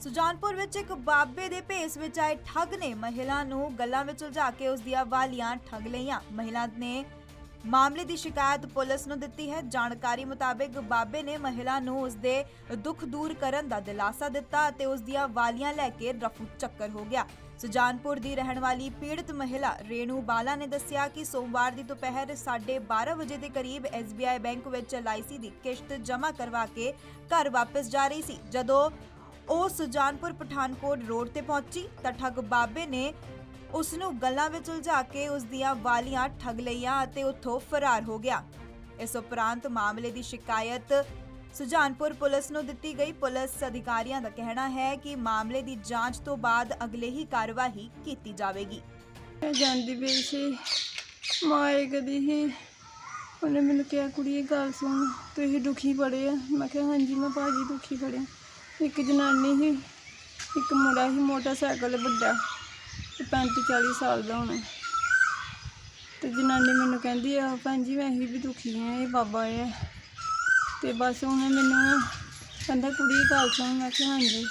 ਸੁਜਾਨਪੁਰ ਵਿੱਚ ਇੱਕ ਬਾਬੇ ਦੇ ਭੇਸ ਵਿੱਚ ਆਏ ਠੱਗ ਨੇ ਮਹਿਲਾ ਨੂੰ ਗੱਲਾਂ ਵਿੱਚ ਉਲਝਾ ਕੇ ਉਸ ਦੀਆਂ ਵਾਲੀਆਂ ਠੱਗ ਲਈਆਂ। ਮਹਿਲਾ ਨੇ ਮਾਮਲੇ ਦੀ ਸ਼ਿਕਾਇਤ ਪੁਲਿਸ ਨੂੰ ਦਿੱਤੀ ਹੈ। ਜਾਣਕਾਰੀ ਮੁਤਾਬਕ ਬਾਬੇ ਨੇ ਮਹਿਲਾ ਨੂੰ ਉਸ ਦੇ ਦੁੱਖ ਦੂਰ ਕਰਨ ਦਾ ਦਿਲਾਸਾ ਦਿੱਤਾ ਅਤੇ ਉਸ ਦੀਆਂ ਵਾਲੀਆਂ ਲੈ ਕੇ ਰਫੂ ਚੱਕਰ ਹੋ ਗਿਆ। ਸੁਜਾਨਪੁਰ ਦੀ ਰਹਿਣ ਵਾਲੀ ਪੀੜਤ ਮਹਿਲਾ ਰੇਣੂ ਬਾਲਾ ਨੇ ਦੱਸਿਆ ਕਿ ਸੋਮਵਾਰ ਦੀ ਦੁਪਹਿਰ 12:30 ਵਜੇ ਦੇ ਕਰੀਬ SBI ਬੈਂਕ ਵਿੱਚ LIC ਦੀ ਕਿਸ਼ਤ ਜਮ੍ਹਾਂ ਕਰਵਾ ਕੇ ਘਰ ਵਾਪਸ ਜਾ ਰਹੀ ਸੀ। ਜਦੋਂ ਉਹ ਸੁਜਾਨਪੁਰ ਪਠਾਨਕੋਟ ਰੋਡ ਤੇ ਪਹੁੰਚੀ ਤਾਂ ਠੱਗ ਬਾਬੇ ਨੇ ਉਸ ਨੂੰ ਗੱਲਾਂ ਵਿੱਚ ਉਲਝਾ ਕੇ ਉਸ ਦੀਆਂ ਵਾਲੀਆਂ ਠੱਗ ਲਈਆਂ ਅਤੇ ਉੱਥੋਂ ਫਰਾਰ ਹੋ ਗਿਆ। ਇਸ ਉਪਰੰਤ ਮਾਮਲੇ ਦੀ ਸ਼ਿਕਾਇਤ ਸੁਜਾਨਪੁਰ ਪੁਲਿਸ ਨੂੰ ਦਿੱਤੀ ਗਈ। ਪੁਲਿਸ ਅਧਿਕਾਰੀਆਂ ਦਾ ਕਹਿਣਾ ਹੈ ਕਿ ਮਾਮਲੇ ਦੀ ਜਾਂਚ ਤੋਂ ਬਾਅਦ ਅਗਲੇ ਹੀ ਕਾਰਵਾਈ ਕੀਤੀ ਜਾਵੇਗੀ। ਮੈਂ ਜਾਂਦੀ ਪਈ ਸੀ। ਮਾਏ ਕਦੀ ਸੀ ਉਹਨੇ ਮੈਨੂੰ ਕਿਹਾ ਕੁੜੀਏ ਗੱਲ ਸੁਣ। ਤੁਸੀਂ ਦੁਖੀ ਬੜੇ ਆ। ਮੈਂ ਕਿਹਾ, ਹਾਂਜੀ, ਮੈਂ ਭਾਜੀ ਦੁਖੀ ਬੜੇ ਇੱਕ ਜਨਾਨੀ ਸੀ ਇੱਕ ਮੁੰਡਾ ਸੀ ਮੋਟਰਸਾਈਕਲ ਵੱਡਾ ਤੇ 35 40 ਸਾਲ ਦਾ ਹੋਣਾ। ਤੇ ਜਨਾਨੀ ਮੈਨੂੰ ਕਹਿੰਦੀ ਆ ਭੈਣ ਜੀ ਮੈਂ ਹੀ ਵੀ ਦੁਖੀ ਆ ਇਹ ਬਾਬਾ ਆ। ਤੇ ਬਸ ਉਹਨੇ ਮੈਨੂੰ ਨਾ ਕਹਿੰਦਾ ਕੁੜੀ ਗੱਲ ਸੁਣ। ਮੈਂ ਕਿਹਾ ਹਾਂਜੀ।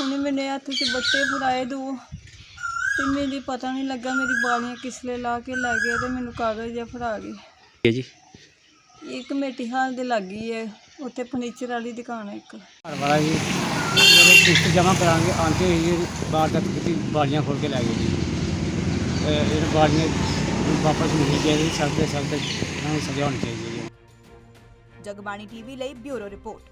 ਉਹਨੇ ਮੇਰੇ ਹੱਥ 'ਚ ਬੱਟੇ ਫੜਾਏ ਦੋ ਤੇ ਮੈਨੂੰ ਪਤਾ ਨਹੀਂ ਲੱਗਾ ਮੇਰੀ ਬਾਲੀਆਂ ਕਿਸਲੇ ਲਾ ਕੇ ਲੈ ਗਏ ਤੇ ਮੈਨੂੰ ਕਾਗਜ਼ ਜਿਹਾ ਫੜਾ ਗਏ। ਹੈ ਜੀ। ਇਹ ਕਮੇਟੀ ਹਾਲ ਦੇ ਲੱਗੀ ਹੈ। ਉੱਥੇ ਫਰਨੀਚਰ ਵਾਲੀ ਦੁਕਾਨ ਹੈ ਇੱਕ। ਘਰ ਵਾਲਾ ਜੀ ਜਦੋਂ ਕਿਸ਼ਤ ਜਮ੍ਹਾਂ ਕਰਾਂਗੇ ਆਂਦੇ ਹੀ ਜੀ ਬਾਹਰ ਤੱਕ ਕਿਤੇ ਬਾਲੀਆਂ ਖੋਲ ਕੇ ਲੈ ਗਏ ਜੀ। ਤੇ ਇਹ ਬਾਲੀਆਂ ਵਾਪਸ ਮਿਲ ਗਏ ਸਖਤ ਸਖਤ ਇਹਨਾਂ ਨੂੰ ਸਜ਼ਾ ਹੋਣੀ ਚਾਹੀਦੀ ਹੈ ਜੀ। ਜਗਬਾਣੀ ਟੀਵੀ ਲਈ ਬਿਊਰੋ ਰਿਪੋਰਟ।